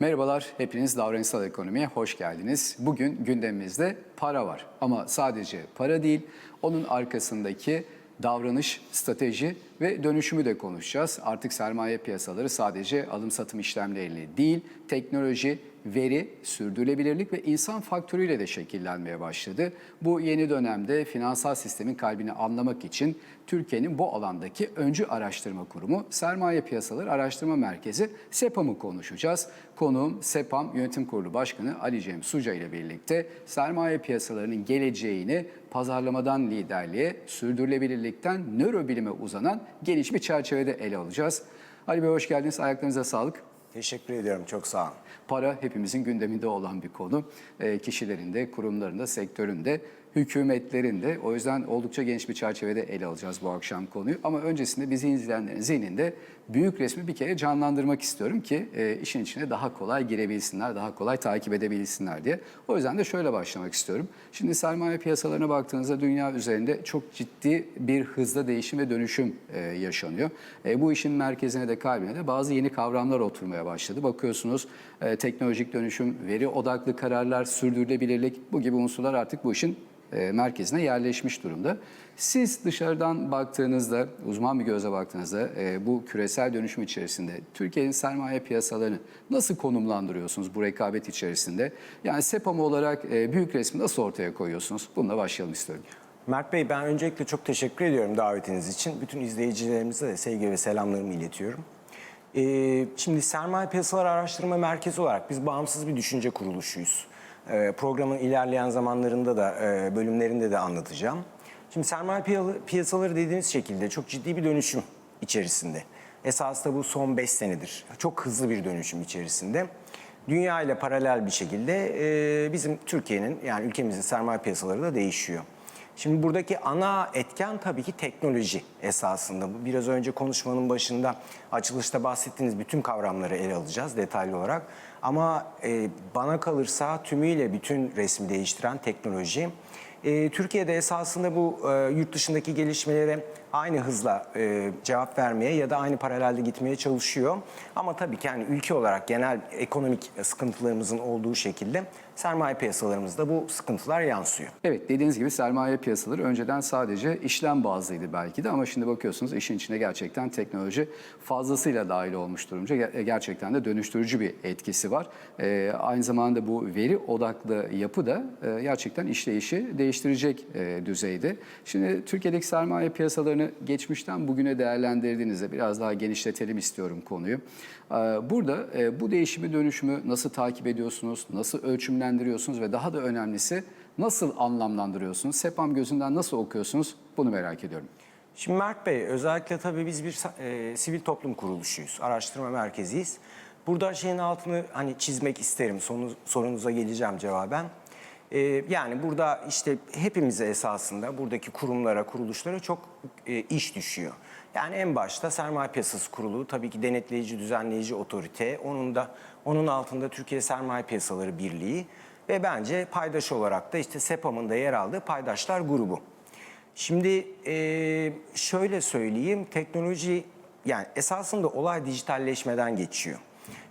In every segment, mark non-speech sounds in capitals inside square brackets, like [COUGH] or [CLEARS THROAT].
Merhabalar, hepiniz davranışsal ekonomiye hoş geldiniz. Bugün gündemimizde para var ama sadece para değil, onun arkasındaki davranış, strateji ve dönüşümü de konuşacağız. Artık sermaye piyasaları sadece alım satım işlemleriyle değil, teknoloji, veri, sürdürülebilirlik ve insan faktörüyle de şekillenmeye başladı. Bu yeni dönemde finansal sistemin kalbini anlamak için Türkiye'nin bu alandaki öncü araştırma kurumu Sermaye Piyasaları Araştırma Merkezi SEPAM'ı konuşacağız. Konuğum SEPAM Yönetim Kurulu Başkanı Ali Cem Suca ile birlikte sermaye piyasalarının geleceğini pazarlamadan liderliğe, sürdürülebilirlikten nörobilime uzanan geniş bir çerçevede ele alacağız. Ali Bey hoş geldiniz. Ayaklarınıza sağlık. Teşekkür ediyorum. Çok sağ olun. Para hepimizin gündeminde olan bir konu. E, kişilerin de, kurumların da, sektörün de, hükümetlerin de. O yüzden oldukça geniş bir çerçevede ele alacağız bu akşam konuyu. Ama öncesinde bizi izleyenlerin zihninde büyük resmi bir kere canlandırmak istiyorum ki e, işin içine daha kolay girebilsinler, daha kolay takip edebilsinler diye. O yüzden de şöyle başlamak istiyorum. Şimdi sermaye piyasalarına baktığınızda dünya üzerinde çok ciddi bir hızla değişim ve dönüşüm e, yaşanıyor. E, bu işin merkezine de kalbine de bazı yeni kavramlar oturmaya başladı. Bakıyorsunuz e, teknolojik dönüşüm, veri odaklı kararlar, sürdürülebilirlik bu gibi unsurlar artık bu işin e, merkezine yerleşmiş durumda. Siz dışarıdan baktığınızda, uzman bir gözle baktığınızda e, bu küresel dönüşüm içerisinde Türkiye'nin sermaye piyasalarını nasıl konumlandırıyorsunuz bu rekabet içerisinde? Yani SEPAM olarak e, büyük resmi nasıl ortaya koyuyorsunuz? Bununla başlayalım istiyorum. Mert Bey ben öncelikle çok teşekkür ediyorum davetiniz için. Bütün izleyicilerimize de sevgi ve selamlarımı iletiyorum. Şimdi Sermaye Piyasaları Araştırma Merkezi olarak biz bağımsız bir düşünce kuruluşuyuz. Ee, programın ilerleyen zamanlarında da e, bölümlerinde de anlatacağım. Şimdi sermaye piyasaları dediğiniz şekilde çok ciddi bir dönüşüm içerisinde. Esas da bu son 5 senedir. Çok hızlı bir dönüşüm içerisinde. Dünya ile paralel bir şekilde e, bizim Türkiye'nin yani ülkemizin sermaye piyasaları da değişiyor. Şimdi buradaki ana etken tabii ki teknoloji esasında. Biraz önce konuşmanın başında açılışta bahsettiğiniz bütün kavramları ele alacağız detaylı olarak. Ama e, bana kalırsa tümüyle bütün resmi değiştiren teknoloji. E, Türkiye'de esasında bu e, yurt dışındaki gelişmelere aynı hızla e, cevap vermeye ya da aynı paralelde gitmeye çalışıyor. Ama tabii ki yani ülke olarak genel ekonomik sıkıntılarımızın olduğu şekilde sermaye piyasalarımızda bu sıkıntılar yansıyor. Evet dediğiniz gibi sermaye piyasaları önceden sadece işlem bazlıydı belki de ama şimdi bakıyorsunuz işin içine gerçekten teknoloji fazlasıyla dahil olmuş durumda. Ger- Gerçekten de dönüştürücü bir etkisi var. Ee, aynı zamanda bu veri odaklı yapı da e, gerçekten işleyişi değiştirecek e, düzeyde. Şimdi Türkiye'deki sermaye piyasalarını geçmişten bugüne değerlendirdiğinizde biraz daha genişletelim istiyorum konuyu. Ee, Burada e, bu değişimi dönüşümü nasıl takip ediyorsunuz, nasıl ölçümlendiriyorsunuz ve daha da önemlisi nasıl anlamlandırıyorsunuz? SEPAM gözünden nasıl okuyorsunuz? Bunu merak ediyorum. Şimdi Mert Bey özellikle tabii biz bir e, sivil toplum kuruluşuyuz, araştırma merkeziyiz. Burada şeyin altını hani çizmek isterim, sonu, sorunuza geleceğim cevaben. E, yani burada işte hepimize esasında buradaki kurumlara, kuruluşlara çok e, iş düşüyor. Yani en başta sermaye piyasası kurulu tabii ki denetleyici, düzenleyici otorite. Onun da onun altında Türkiye Sermaye Piyasaları Birliği ve bence paydaş olarak da işte SEPAM'ın da yer aldığı paydaşlar grubu. Şimdi e, şöyle söyleyeyim, teknoloji yani esasında olay dijitalleşmeden geçiyor.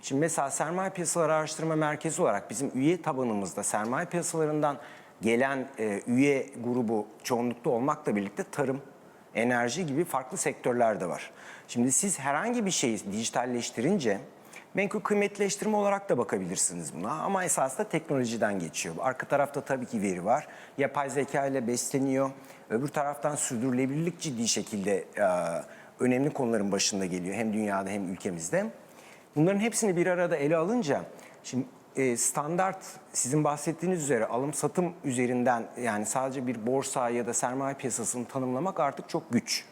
Şimdi mesela Sermaye Piyasaları Araştırma Merkezi olarak bizim üye tabanımızda sermaye piyasalarından gelen e, üye grubu çoğunlukta olmakla birlikte tarım, enerji gibi farklı sektörler de var. Şimdi siz herhangi bir şeyi dijitalleştirince menkul kıymetleştirme olarak da bakabilirsiniz buna ama esasında teknolojiden geçiyor. Arka tarafta tabii ki veri var. Yapay zeka ile besleniyor. Öbür taraftan sürdürülebilirlik ciddi şekilde e, önemli konuların başında geliyor hem dünyada hem ülkemizde. Bunların hepsini bir arada ele alınca şimdi e, standart sizin bahsettiğiniz üzere alım satım üzerinden yani sadece bir borsa ya da sermaye piyasasını tanımlamak artık çok güç.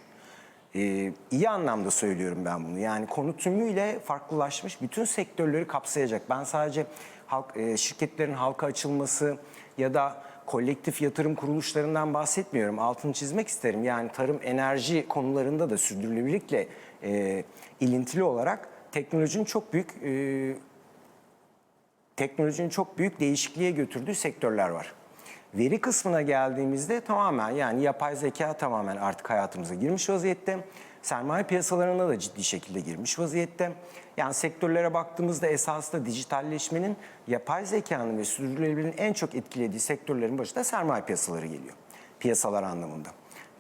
Ee, iyi anlamda söylüyorum ben bunu. Yani konu tümüyle farklılaşmış bütün sektörleri kapsayacak. Ben sadece halk, e, şirketlerin halka açılması ya da kolektif yatırım kuruluşlarından bahsetmiyorum. Altını çizmek isterim. Yani tarım, enerji konularında da sürdürülebilirlikle e, ilintili olarak teknolojinin çok büyük e, teknolojinin çok büyük değişikliğe götürdüğü sektörler var. Veri kısmına geldiğimizde tamamen yani yapay zeka tamamen artık hayatımıza girmiş vaziyette. sermaye piyasalarına da ciddi şekilde girmiş vaziyette. Yani sektörlere baktığımızda esasında dijitalleşmenin, yapay zekanın ve sürdürülebilirliğin en çok etkilediği sektörlerin başında sermaye piyasaları geliyor. Piyasalar anlamında.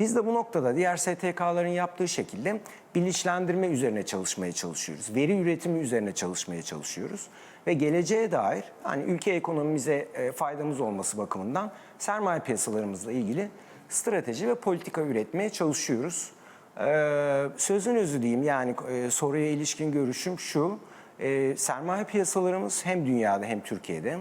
Biz de bu noktada diğer STK'ların yaptığı şekilde bilinçlendirme üzerine çalışmaya çalışıyoruz. Veri üretimi üzerine çalışmaya çalışıyoruz. Ve geleceğe dair hani ülke ekonomimize e, faydamız olması bakımından sermaye piyasalarımızla ilgili strateji ve politika üretmeye çalışıyoruz. Ee, sözün özü diyeyim yani e, soruya ilişkin görüşüm şu. E, sermaye piyasalarımız hem dünyada hem Türkiye'de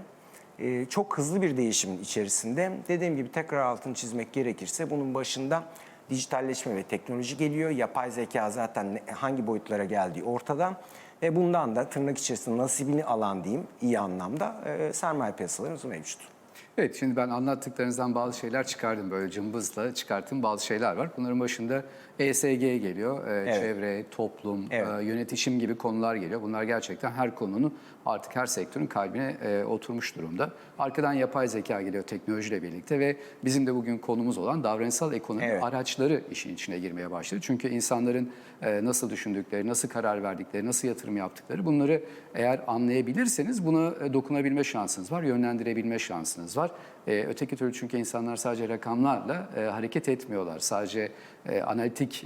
e, çok hızlı bir değişimin içerisinde. Dediğim gibi tekrar altını çizmek gerekirse bunun başında dijitalleşme ve teknoloji geliyor. Yapay zeka zaten hangi boyutlara geldiği ortada. Ve bundan da tırnak içerisinde nasibini alan diyeyim iyi anlamda e, sermaye piyasalarımız mevcut. Evet şimdi ben anlattıklarınızdan bazı şeyler çıkardım böyle cımbızla çıkarttığım bazı şeyler var. Bunların başında ESG geliyor, e, çevre, toplum, Evet. e, yönetişim gibi konular geliyor. Bunlar gerçekten her konunun artık her sektörün kalbine e, oturmuş durumda. Arkadan yapay zeka geliyor teknolojiyle birlikte ve bizim de bugün konumuz olan davranışsal ekonomi Evet. araçları işin içine girmeye başladı. Çünkü insanların e, nasıl düşündükleri, nasıl karar verdikleri, nasıl yatırım yaptıkları bunları eğer anlayabilirseniz buna dokunabilme şansınız var, yönlendirebilme şansınız var. E, öteki türlü çünkü insanlar sadece rakamlarla e, hareket etmiyorlar. Sadece e, analitik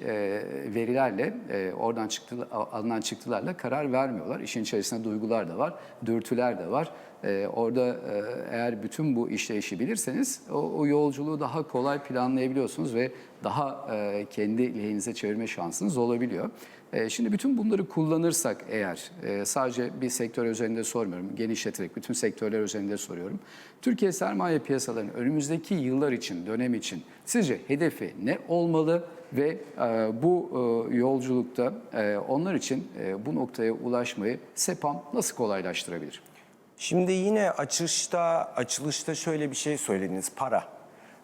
verilerle, oradan çıktı, alınan çıktılarla karar vermiyorlar. İşin içerisinde duygular da var, dürtüler de var. Orada eğer bütün bu işleyişi bilirseniz o, yolculuğu daha kolay planlayabiliyorsunuz ve daha kendi lehinize çevirme şansınız olabiliyor. E, şimdi bütün bunları kullanırsak eğer e, sadece bir sektör üzerinde sormuyorum, genişleterek bütün sektörler üzerinde soruyorum. Türkiye sermaye piyasalarının önümüzdeki yıllar için, dönem için sizce hedefi ne olmalı ve e, bu e, yolculukta onlar için bu noktaya ulaşmayı SEPAM nasıl kolaylaştırabilir? Şimdi yine açılışta açılışta şöyle bir şey söylediniz para.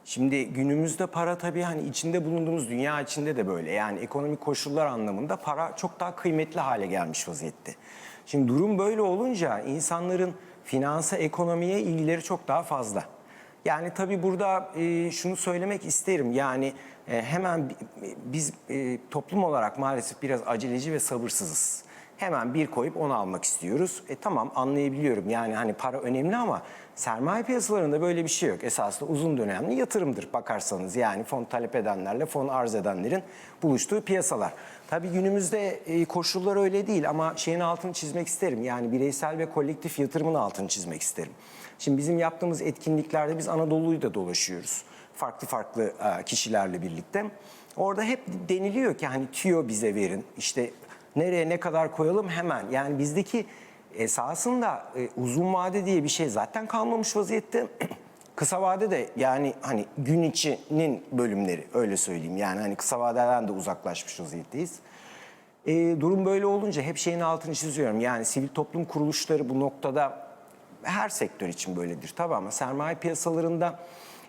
Şimdi günümüzde para tabii hani içinde bulunduğumuz dünya içinde de böyle. Yani ekonomik koşullar anlamında para çok daha kıymetli hale gelmiş vaziyette. Şimdi durum böyle olunca insanların finansa, ekonomiye ilgileri çok daha fazla. Yani tabii burada e, şunu söylemek isterim. Yani e, hemen bi- biz e, toplum olarak maalesef biraz aceleci ve sabırsızız. Hemen bir koyup onu almak istiyoruz. E tamam anlayabiliyorum. Yani hani para önemli ama sermaye piyasalarında böyle bir şey yok. Esasında uzun dönemli yatırımdır bakarsanız. Yani fon talep edenlerle fon arz edenlerin buluştuğu piyasalar. Tabii günümüzde e, koşullar öyle değil ama şeyin altını çizmek isterim. Yani bireysel ve kolektif yatırımın altını çizmek isterim. Şimdi bizim yaptığımız etkinliklerde biz Anadolu'yu da dolaşıyoruz. Farklı farklı e, kişilerle birlikte. Orada hep deniliyor ki hani tüyo bize verin. İşte nereye ne kadar koyalım hemen. Yani bizdeki esasında e, uzun vade diye bir şey zaten kalmamış vaziyette. [CLEARS THROAT] Kısa vade de yani hani gün içinin bölümleri öyle söyleyeyim. Yani hani kısa vadeden de uzaklaşmış vaziyetteyiz. E, durum böyle olunca hep şeyin altını çiziyorum. Yani sivil toplum kuruluşları bu noktada her sektör için böyledir tabii ama sermaye piyasalarında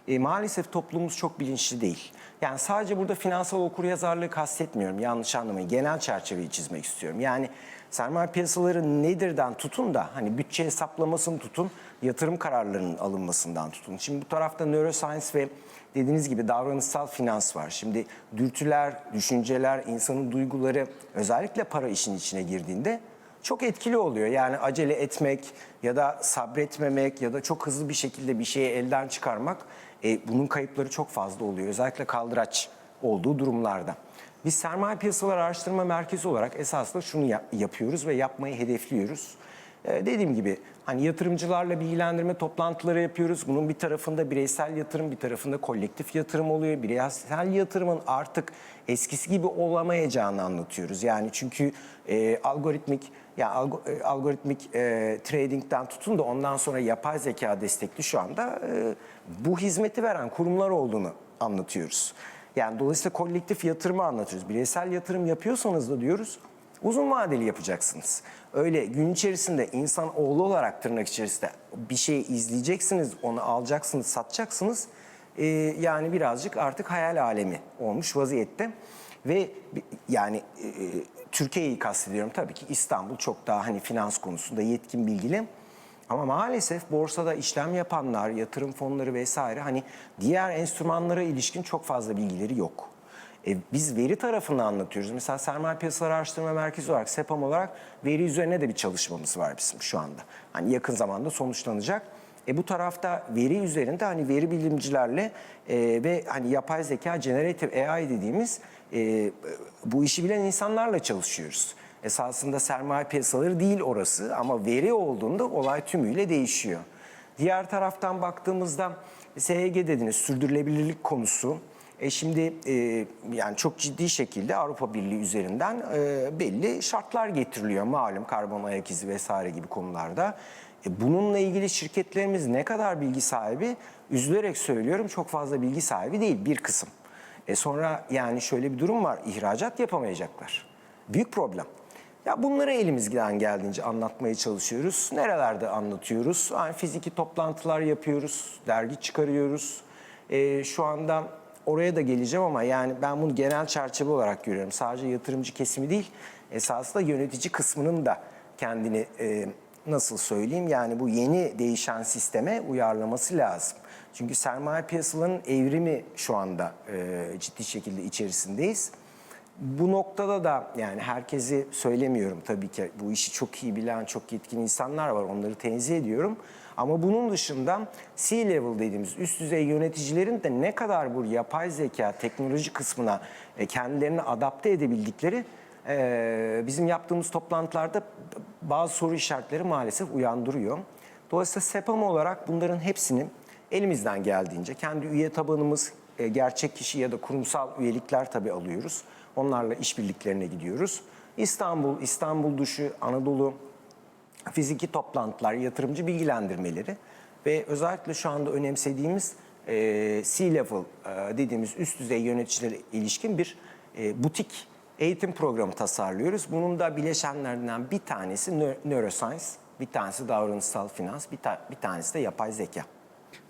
e, maalesef toplumumuz çok bilinçli değil. Yani sadece burada finansal okuryazarlığı kastetmiyorum. Yanlış anlamayın. Genel çerçeveyi çizmek istiyorum. Yani sermaye piyasaları nedirden tutun da hani bütçe hesaplamasını tutun, yatırım kararlarının alınmasından tutun. Şimdi bu tarafta neuroscience ve dediğiniz gibi davranışsal finans var. Şimdi dürtüler, düşünceler, insanın duyguları özellikle para işin içine girdiğinde çok etkili oluyor. Yani acele etmek ya da sabretmemek ya da çok hızlı bir şekilde bir şeyi elden çıkarmak e, bunun kayıpları çok fazla oluyor. Özellikle kaldıraç olduğu durumlarda. Biz sermaye piyasaları araştırma merkezi olarak esasında şunu yap- yapıyoruz ve yapmayı hedefliyoruz. Ee, dediğim gibi hani yatırımcılarla bilgilendirme toplantıları yapıyoruz. Bunun bir tarafında bireysel yatırım, bir tarafında kolektif yatırım oluyor. Bireysel yatırımın artık eskisi gibi olamayacağını anlatıyoruz. Yani çünkü e, algoritmik ya algo- e, algoritmik e, trading'den tutun da ondan sonra yapay zeka destekli şu anda e, bu hizmeti veren kurumlar olduğunu anlatıyoruz. Yani dolayısıyla kolektif yatırımı anlatıyoruz. Bireysel yatırım yapıyorsanız da diyoruz uzun vadeli yapacaksınız. Öyle gün içerisinde insan oğlu olarak tırnak içerisinde bir şey izleyeceksiniz, onu alacaksınız, satacaksınız. Ee, yani birazcık artık hayal alemi olmuş vaziyette. Ve yani e, Türkiye'yi kastediyorum tabii ki İstanbul çok daha hani finans konusunda yetkin bilgili. Ama maalesef borsada işlem yapanlar, yatırım fonları vesaire hani diğer enstrümanlara ilişkin çok fazla bilgileri yok. E, biz veri tarafını anlatıyoruz. Mesela Sermaye Piyasaları Araştırma Merkezi olarak, SEPAM olarak veri üzerine de bir çalışmamız var bizim şu anda. Hani yakın zamanda sonuçlanacak. E bu tarafta veri üzerinde hani veri bilimcilerle e, ve hani yapay zeka, generative AI dediğimiz e, bu işi bilen insanlarla çalışıyoruz. Esasında sermaye piyasaları değil orası ama veri olduğunda olay tümüyle değişiyor. Diğer taraftan baktığımızda SHG dediniz sürdürülebilirlik konusu. E şimdi e, yani çok ciddi şekilde Avrupa Birliği üzerinden e, belli şartlar getiriliyor malum karbon ayak izi vesaire gibi konularda. E, bununla ilgili şirketlerimiz ne kadar bilgi sahibi? Üzülerek söylüyorum çok fazla bilgi sahibi değil bir kısım. E sonra yani şöyle bir durum var ihracat yapamayacaklar. Büyük problem. Ya bunları elimizden geldiğince anlatmaya çalışıyoruz. Nerelerde anlatıyoruz? Yani fiziki toplantılar yapıyoruz, dergi çıkarıyoruz. E, şu anda oraya da geleceğim ama yani ben bunu genel çerçeve olarak görüyorum. Sadece yatırımcı kesimi değil, esasında yönetici kısmının da kendini e, nasıl söyleyeyim yani bu yeni değişen sisteme uyarlaması lazım. Çünkü sermaye piyasalarının evrimi şu anda e, ciddi şekilde içerisindeyiz. Bu noktada da yani herkesi söylemiyorum tabii ki bu işi çok iyi bilen, çok yetkin insanlar var onları tenzih ediyorum. Ama bunun dışında C-level dediğimiz üst düzey yöneticilerin de ne kadar bu yapay zeka, teknoloji kısmına e, kendilerini adapte edebildikleri e, bizim yaptığımız toplantılarda bazı soru işaretleri maalesef uyandırıyor. Dolayısıyla SEPAM olarak bunların hepsini elimizden geldiğince kendi üye tabanımız, e, gerçek kişi ya da kurumsal üyelikler tabii alıyoruz. Onlarla işbirliklerine gidiyoruz. İstanbul, İstanbul dışı, Anadolu fiziki toplantılar, yatırımcı bilgilendirmeleri ve özellikle şu anda önemsediğimiz e, C-level e, dediğimiz üst düzey yöneticilere ilişkin bir e, butik eğitim programı tasarlıyoruz. Bunun da bileşenlerinden bir tanesi nö- neuroscience, bir tanesi davranışsal finans, bir, ta- bir tanesi de yapay zeka.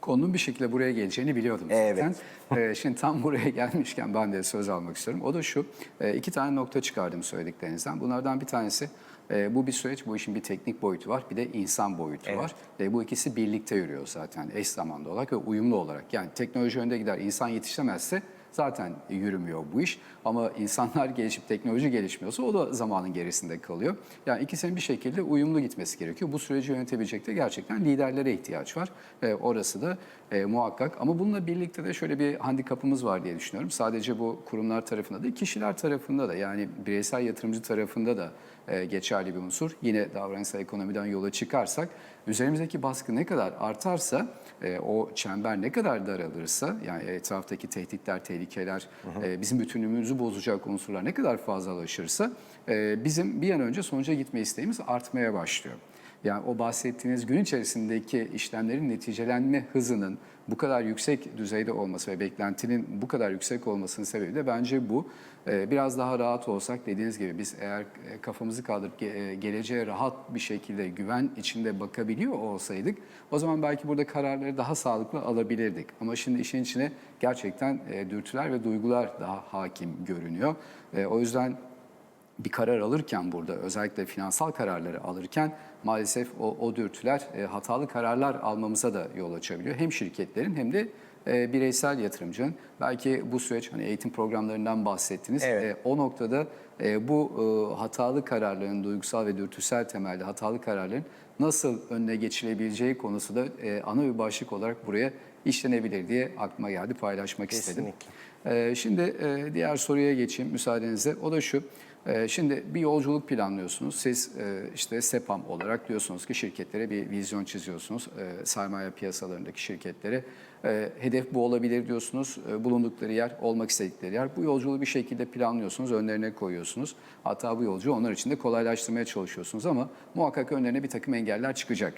Konunun bir şekilde buraya geleceğini biliyordum zaten. Ee, [LAUGHS] şimdi tam buraya gelmişken ben de söz almak istiyorum. O da şu, e, iki tane nokta çıkardım söylediklerinizden. Bunlardan bir tanesi e, bu bir süreç, bu işin bir teknik boyutu var, bir de insan boyutu var. E, bu ikisi birlikte yürüyor zaten eş zamanlı olarak ve uyumlu olarak. Yani teknoloji önde gider, insan yetişemezse zaten yürümüyor bu iş. Ama insanlar gelişip teknoloji gelişmiyorsa o da zamanın gerisinde kalıyor. Yani ikisinin bir şekilde uyumlu gitmesi gerekiyor. Bu süreci yönetebilecek de gerçekten liderlere ihtiyaç var. E, orası da e, muhakkak. Ama bununla birlikte de şöyle bir handikapımız var diye düşünüyorum. Sadece bu kurumlar tarafında değil, kişiler tarafında da yani bireysel yatırımcı tarafında da e, geçerli bir unsur. Yine davranışsal ekonomiden yola çıkarsak üzerimizdeki baskı ne kadar artarsa e, o çember ne kadar daralırsa yani etraftaki tehditler, tehlikeler, e, bizim bütünlüğümüzü bozacak unsurlar ne kadar fazlalaşırsa e, bizim bir an önce sonuca gitme isteğimiz artmaya başlıyor. Yani o bahsettiğiniz gün içerisindeki işlemlerin neticelenme hızının bu kadar yüksek düzeyde olması ve beklentinin bu kadar yüksek olmasının sebebi de bence bu. Ee, Biraz daha rahat olsak dediğiniz gibi biz eğer e, kafamızı kaldırıp e, geleceğe rahat bir şekilde güven içinde bakabiliyor olsaydık o zaman belki burada kararları daha sağlıklı alabilirdik. Ama şimdi işin içine gerçekten e, dürtüler ve duygular daha hakim görünüyor. O yüzden bir karar alırken burada özellikle finansal kararları alırken maalesef o, o dürtüler e, hatalı kararlar almamıza da yol açabiliyor. Hem şirketlerin hem de e, bireysel yatırımcının. Belki bu süreç hani eğitim programlarından bahsettiniz. Evet. E, o noktada e, bu e, hatalı kararların, duygusal ve dürtüsel temelde hatalı kararların nasıl önüne geçilebileceği konusu da e, ana bir başlık olarak buraya işlenebilir diye aklıma geldi paylaşmak istedim. Kesinlikle. Ee, Şimdi e, diğer soruya geçeyim müsaadenizle. O da şu. E, Şimdi bir yolculuk planlıyorsunuz. Siz e, işte SEPAM olarak diyorsunuz ki şirketlere bir vizyon çiziyorsunuz. E, Sermaye piyasalarındaki şirketlere. E, Hedef bu olabilir diyorsunuz. Bulundukları yer, olmak istedikleri yer. Bu yolculuğu bir şekilde planlıyorsunuz, önlerine koyuyorsunuz. Hatta bu yolculuğu onlar için de kolaylaştırmaya çalışıyorsunuz ama muhakkak önlerine bir takım engeller çıkacak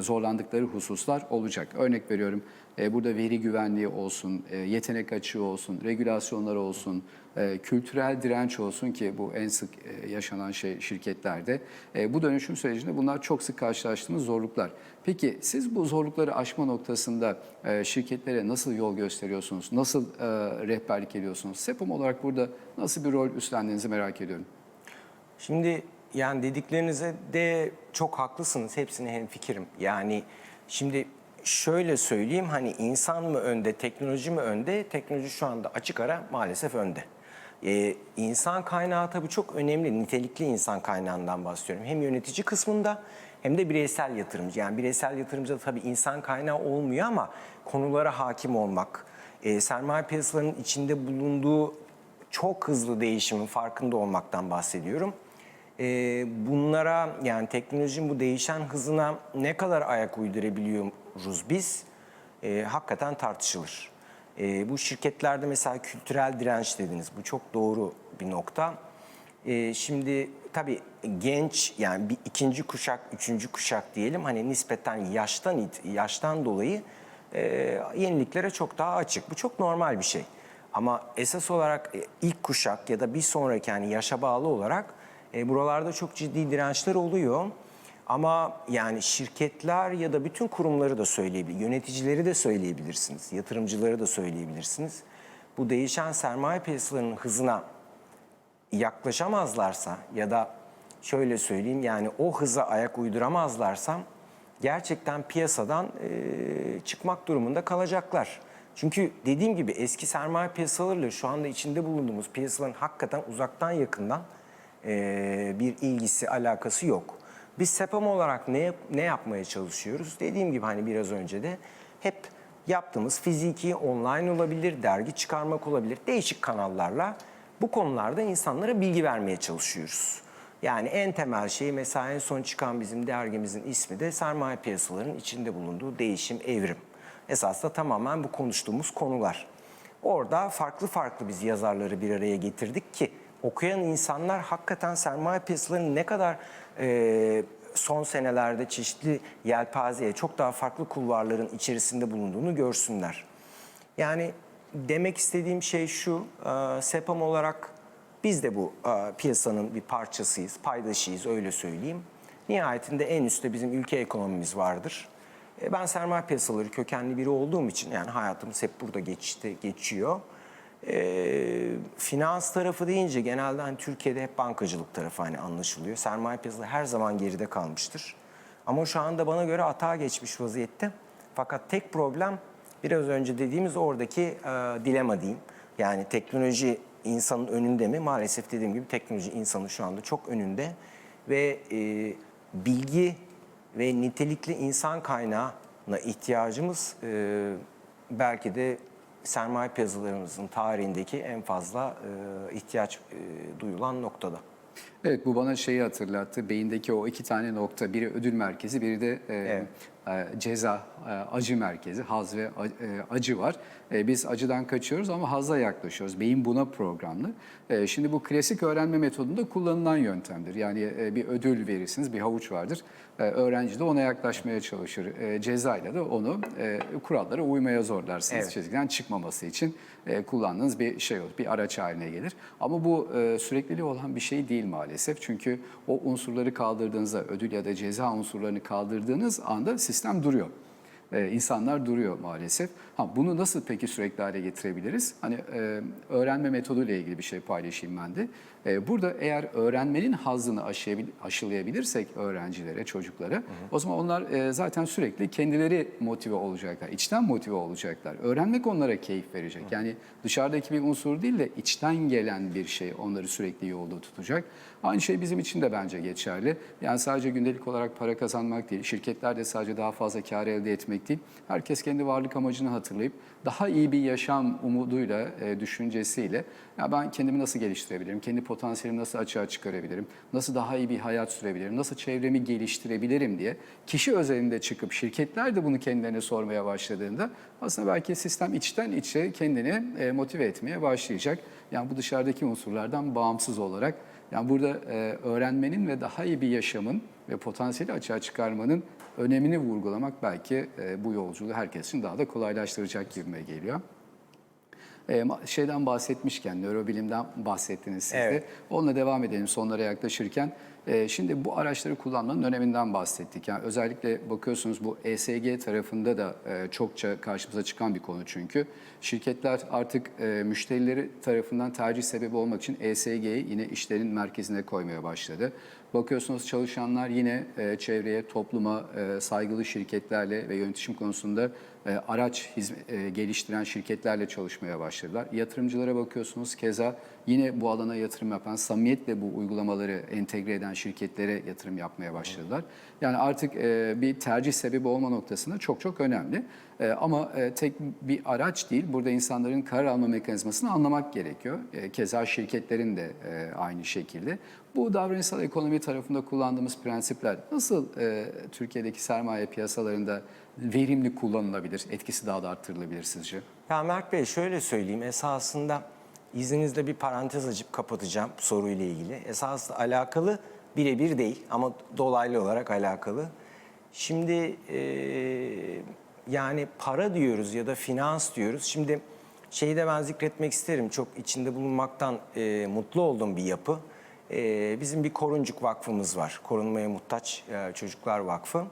zorlandıkları hususlar olacak. Örnek veriyorum e, burada veri güvenliği olsun, e, yetenek açığı olsun, regülasyonlar olsun, e, kültürel direnç olsun ki bu en sık e, yaşanan şey şirketlerde. E, Bu dönüşüm sürecinde bunlar çok sık karşılaştığımız zorluklar. Peki siz bu zorlukları aşma noktasında e, şirketlere nasıl yol gösteriyorsunuz? Nasıl e, rehberlik ediyorsunuz? SEPOM olarak burada nasıl bir rol üstlendiğinizi merak ediyorum. Şimdi yani dediklerinize de çok haklısınız. Hepsine hemfikirim. Yani şimdi şöyle söyleyeyim hani insan mı önde, teknoloji mi önde? Teknoloji şu anda açık ara maalesef önde. Ee, insan kaynağı tabii çok önemli. Nitelikli insan kaynağından bahsediyorum. Hem yönetici kısmında hem de bireysel yatırımcı. Yani bireysel yatırımcıda tabii insan kaynağı olmuyor ama konulara hakim olmak, e, sermaye piyasalarının içinde bulunduğu çok hızlı değişimin farkında olmaktan bahsediyorum. E, bunlara yani teknolojinin bu değişen hızına ne kadar ayak uydurabiliyoruz biz e, hakikaten tartışılır. E, bu şirketlerde mesela kültürel direnç dediniz. Bu çok doğru bir nokta. E, şimdi tabii genç yani bir ikinci kuşak, üçüncü kuşak diyelim hani nispeten yaştan yaştan dolayı e, yeniliklere çok daha açık. Bu çok normal bir şey. Ama esas olarak e, ilk kuşak ya da bir sonraki yani yaşa bağlı olarak e, buralarda çok ciddi dirençler oluyor. Ama yani şirketler ya da bütün kurumları da söyleyebilir, yöneticileri de söyleyebilirsiniz, yatırımcıları da söyleyebilirsiniz. Bu değişen sermaye piyasalarının hızına yaklaşamazlarsa ya da şöyle söyleyeyim yani o hıza ayak uyduramazlarsa gerçekten piyasadan eee, çıkmak durumunda kalacaklar. Çünkü dediğim gibi eski sermaye piyasalarıyla şu anda içinde bulunduğumuz piyasaların hakikaten uzaktan yakından eee, bir ilgisi, alakası yok. Biz SEPAM olarak ne, ne yapmaya çalışıyoruz? Dediğim gibi hani biraz önce de hep yaptığımız fiziki, online olabilir, dergi çıkarmak olabilir. Değişik kanallarla bu konularda insanlara bilgi vermeye çalışıyoruz. Yani en temel şey mesela en son çıkan bizim dergimizin ismi de sermaye piyasalarının içinde bulunduğu değişim, evrim. Esas da tamamen bu konuştuğumuz konular. Orada farklı farklı biz yazarları bir araya getirdik ki okuyan insanlar hakikaten sermaye piyasalarının ne kadar e, son senelerde çeşitli yelpazeye çok daha farklı kulvarların içerisinde bulunduğunu görsünler. Yani demek istediğim şey şu, e, SEPAM olarak biz de bu e, piyasanın bir parçasıyız, paydaşıyız öyle söyleyeyim. Nihayetinde en üstte bizim ülke ekonomimiz vardır. E, Ben sermaye piyasaları kökenli biri olduğum için yani hayatımız hep burada geçti, geçiyor. E, finans tarafı deyince genelde hani Türkiye'de hep bankacılık tarafı hani anlaşılıyor. Sermaye piyasaları her zaman geride kalmıştır. Ama şu anda bana göre atağa geçmiş vaziyette. Fakat tek problem biraz önce dediğimiz oradaki e, dilema diyeyim. Yani teknoloji insanın önünde mi? Maalesef dediğim gibi teknoloji insanın şu anda çok önünde. Ve e, bilgi ve nitelikli insan kaynağına ihtiyacımız e, belki de sermaye piyasalarımızın tarihindeki en fazla e, ihtiyaç e, duyulan noktada. Evet bu bana şeyi hatırlattı. Beyindeki o iki tane nokta. Biri ödül merkezi, biri de e, Evet. e, ceza, e, acı merkezi. Haz ve acı var. E, biz acıdan kaçıyoruz ama hazla yaklaşıyoruz. Beyin buna programlı. E, şimdi bu klasik öğrenme metodunda kullanılan yöntemdir. Yani e, bir ödül verirsiniz, bir havuç vardır. E, öğrenci de ona yaklaşmaya çalışır. E, cezayla da onu e, kurallara uymaya zorlarsınız. Evet. çizgiden çıkmaması için e, kullandığınız bir şey olur, bir araç haline gelir. Ama bu e, sürekliliği olan bir şey değil maalesef. Çünkü o unsurları kaldırdığınızda, ödül ya da ceza unsurlarını kaldırdığınız anda sistem duruyor. E, insanlar duruyor maalesef. Ha bunu nasıl peki sürekli hale getirebiliriz? Hani e, öğrenme metoduyla ilgili bir şey paylaşayım ben de. E, burada eğer öğrenmenin aşıyabil- aşılayabilirsek öğrencilere, çocuklara o zaman onlar e, zaten sürekli kendileri motive olacaklar, içten motive olacaklar. Öğrenmek onlara keyif verecek. Yani dışarıdaki bir unsur değil de içten gelen bir şey onları sürekli yolda tutacak. Aynı şey bizim için de bence geçerli. Yani sadece gündelik olarak para kazanmak değil, şirketler de sadece daha fazla kar elde etmek değil. Herkes kendi varlık amacını hatırlayıp daha iyi bir yaşam umuduyla, e, düşüncesiyle ya ben kendimi nasıl geliştirebilirim, kendi potansiyelimi nasıl açığa çıkarabilirim, nasıl daha iyi bir hayat sürebilirim, nasıl çevremi geliştirebilirim diye kişi özelinde çıkıp şirketler de bunu kendilerine sormaya başladığında aslında belki sistem içten içe kendini e, motive etmeye başlayacak. Yani bu dışarıdaki unsurlardan bağımsız olarak yani burada e, öğrenmenin ve daha iyi bir yaşamın ve potansiyeli açığa çıkarmanın önemini vurgulamak belki e, bu yolculuğu herkes için daha da kolaylaştıracak gibime geliyor. E, şeyden bahsetmişken, nörobilimden bahsettiniz siz de. Evet. Onunla devam edelim sonlara yaklaşırken. E, şimdi bu araçları kullanmanın öneminden bahsettik. Yani özellikle bakıyorsunuz bu ESG tarafında da e, çokça karşımıza çıkan bir konu çünkü. Şirketler artık e, müşterileri tarafından tercih sebebi olmak için ESG'yi yine işlerin merkezine koymaya başladı. Bakıyorsunuz çalışanlar yine e, çevreye, topluma e, saygılı şirketlerle ve yönetişim konusunda e, araç e, geliştiren şirketlerle çalışmaya başladılar. Yatırımcılara bakıyorsunuz keza yine bu alana yatırım yapan, samimiyetle bu uygulamaları entegre eden şirketlere yatırım yapmaya başladılar. Yani artık e, bir tercih sebebi olma noktasında çok çok önemli. E, ama e, tek bir araç değil, burada insanların karar alma mekanizmasını anlamak gerekiyor. E, keza şirketlerin de e, aynı şekilde. Bu davranışsal ekonomi tarafında kullandığımız prensipler nasıl e, Türkiye'deki sermaye piyasalarında verimli kullanılabilir, etkisi daha da arttırılabilir sizce? Ya Mert Bey şöyle söyleyeyim esasında izninizle bir parantez açıp kapatacağım soruyla ilgili. Esasında alakalı birebir değil ama dolaylı olarak alakalı. Şimdi eee, yani para diyoruz ya da finans diyoruz. Şimdi şeyi de ben zikretmek isterim. Çok içinde bulunmaktan eee, mutlu olduğum bir yapı. Eee, bizim bir Koruncuk Vakfımız var. Korunmaya Muhtaç eee, Çocuklar Vakfı.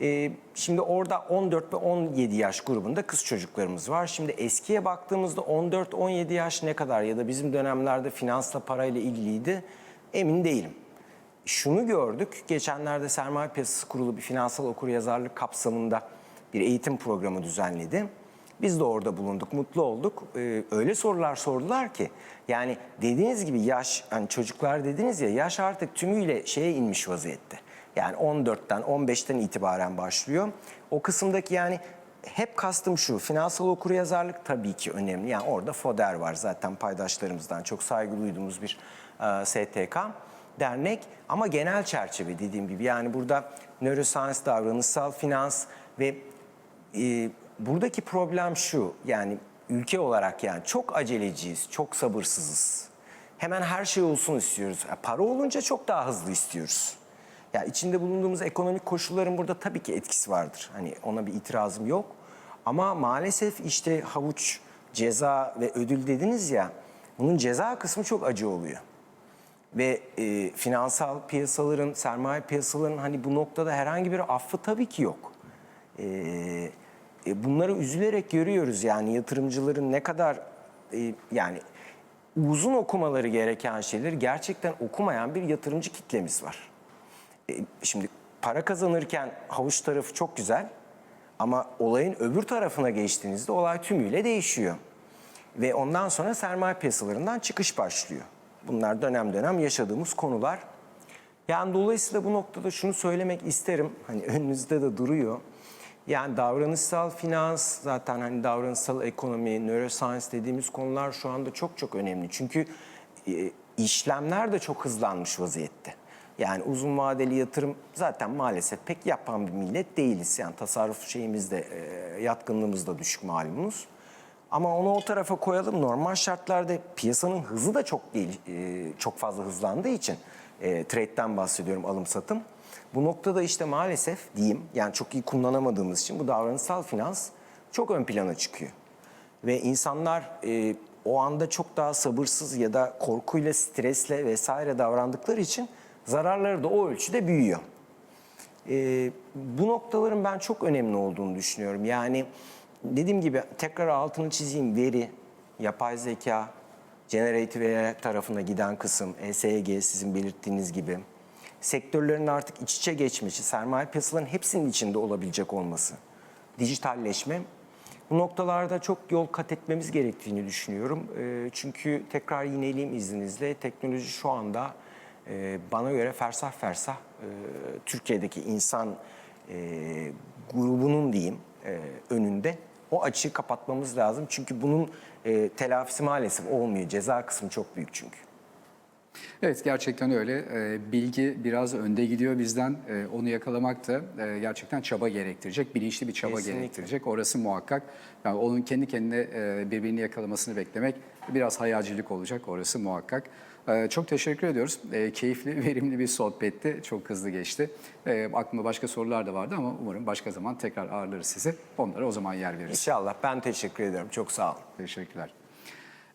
Ee, şimdi orada 14 ve 17 yaş grubunda kız çocuklarımız var. Şimdi eskiye baktığımızda 14-17 yaş ne kadar ya da bizim dönemlerde finansla parayla ilgiliydi emin değilim. Şunu gördük, geçenlerde Sermaye Piyasası Kurulu bir finansal okuryazarlık kapsamında bir eğitim programı düzenledi. Biz de orada bulunduk, mutlu olduk. Ee, öyle sorular sordular ki, yani dediğiniz gibi yaş, hani çocuklar dediniz ya, yaş artık tümüyle şeye inmiş vaziyette. Yani 14'ten 15'ten itibaren başlıyor. O kısımdaki yani hep kastım şu finansal okuryazarlık tabii ki önemli. Yani orada FODER var zaten paydaşlarımızdan çok saygı duyduğumuz bir e, STK dernek ama genel çerçeve dediğim gibi yani burada neuroscience, davranışsal finans ve e, buradaki problem şu yani ülke olarak yani çok aceleciyiz, çok sabırsızız. Hemen her şey olsun istiyoruz. Ya para olunca çok daha hızlı istiyoruz. Ya içinde bulunduğumuz ekonomik koşulların burada tabii ki etkisi vardır. Hani ona bir itirazım yok. Ama maalesef işte havuç, ceza ve ödül dediniz ya, bunun ceza kısmı çok acı oluyor. Ve e, finansal piyasaların, sermaye piyasalarının hani bu noktada herhangi bir affı tabii ki yok. E, e, bunları üzülerek görüyoruz yani yatırımcıların ne kadar e, yani uzun okumaları gereken şeyleri gerçekten okumayan bir yatırımcı kitlemiz var. E, Şimdi para kazanırken havuç tarafı çok güzel ama olayın öbür tarafına geçtiğinizde olay tümüyle değişiyor. Ve ondan sonra sermaye piyasalarından çıkış başlıyor. Bunlar dönem dönem yaşadığımız konular. Yani dolayısıyla bu noktada şunu söylemek isterim. Hani önünüzde de duruyor. Yani davranışsal finans, zaten hani davranışsal ekonomi, neuroscience dediğimiz konular şu anda çok çok önemli. Çünkü e, işlemler de çok hızlanmış vaziyette. Yani uzun vadeli yatırım zaten maalesef pek yapan bir millet değiliz. Yani tasarruf şeyimiz de, e, yatkınlığımız da düşük malumunuz. Ama onu o tarafa koyalım. Normal şartlarda piyasanın hızı da çok e, çok fazla hızlandığı için e, trade'den bahsediyorum alım satım. Bu noktada işte maalesef diyeyim yani çok iyi kullanamadığımız için bu davranışsal finans çok ön plana çıkıyor. Ve insanlar e, o anda çok daha sabırsız ya da korkuyla, stresle vesaire davrandıkları için zararları da o ölçüde büyüyor. E, bu noktaların ben çok önemli olduğunu düşünüyorum. Yani dediğim gibi tekrar altını çizeyim veri, yapay zeka, generative tarafına giden kısım, ESG sizin belirttiğiniz gibi. Sektörlerin artık iç içe geçmesi, sermaye piyasalarının hepsinin içinde olabilecek olması, dijitalleşme. Bu noktalarda çok yol kat etmemiz gerektiğini düşünüyorum. Ee, Çünkü tekrar yineleyeyim izninizle teknoloji şu anda e, bana göre fersah fersah e, Türkiye'deki insan e, grubunun diyeyim önünde o açığı kapatmamız lazım. Çünkü bunun telafisi maalesef olmuyor. Ceza kısmı çok büyük çünkü. Evet gerçekten öyle. Ee, Bilgi biraz önde gidiyor bizden. Ee, Onu yakalamak da e, gerçekten çaba gerektirecek, bilinçli bir çaba Kesinlikle. gerektirecek. Orası muhakkak. Yani onun kendi kendine e, birbirini yakalamasını beklemek biraz hayalcilik olacak. Orası muhakkak. Ee, Çok teşekkür ediyoruz. Keyifli, [LAUGHS] verimli bir sohbetti. Çok hızlı geçti. Aklımda başka sorular da vardı ama umarım başka zaman tekrar ağırlarız sizi. Onlara o zaman yer veririz. İnşallah. Ben teşekkür ediyorum. Çok sağ olun. Teşekkürler.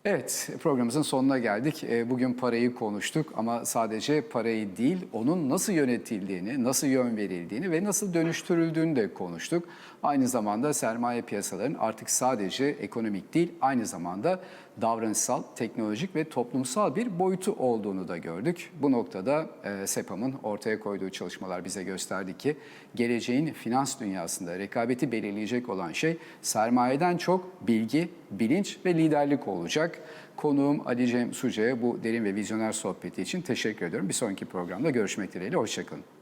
Evet, programımızın sonuna geldik. Ee, Bugün parayı konuştuk ama sadece parayı değil, onun nasıl yönetildiğini, nasıl yön verildiğini ve nasıl dönüştürüldüğünü de konuştuk. Aynı zamanda sermaye piyasalarının artık sadece ekonomik değil, aynı zamanda davranışsal, teknolojik ve toplumsal bir boyutu olduğunu da gördük. Bu noktada e, SEPAM'ın ortaya koyduğu çalışmalar bize gösterdi ki geleceğin finans dünyasında rekabeti belirleyecek olan şey sermayeden çok bilgi, bilinç ve liderlik olacak. Konuğum Ali Cem Suca'ya bu derin ve vizyoner sohbeti için teşekkür ediyorum. Bir sonraki programda görüşmek dileğiyle. Hoşçakalın.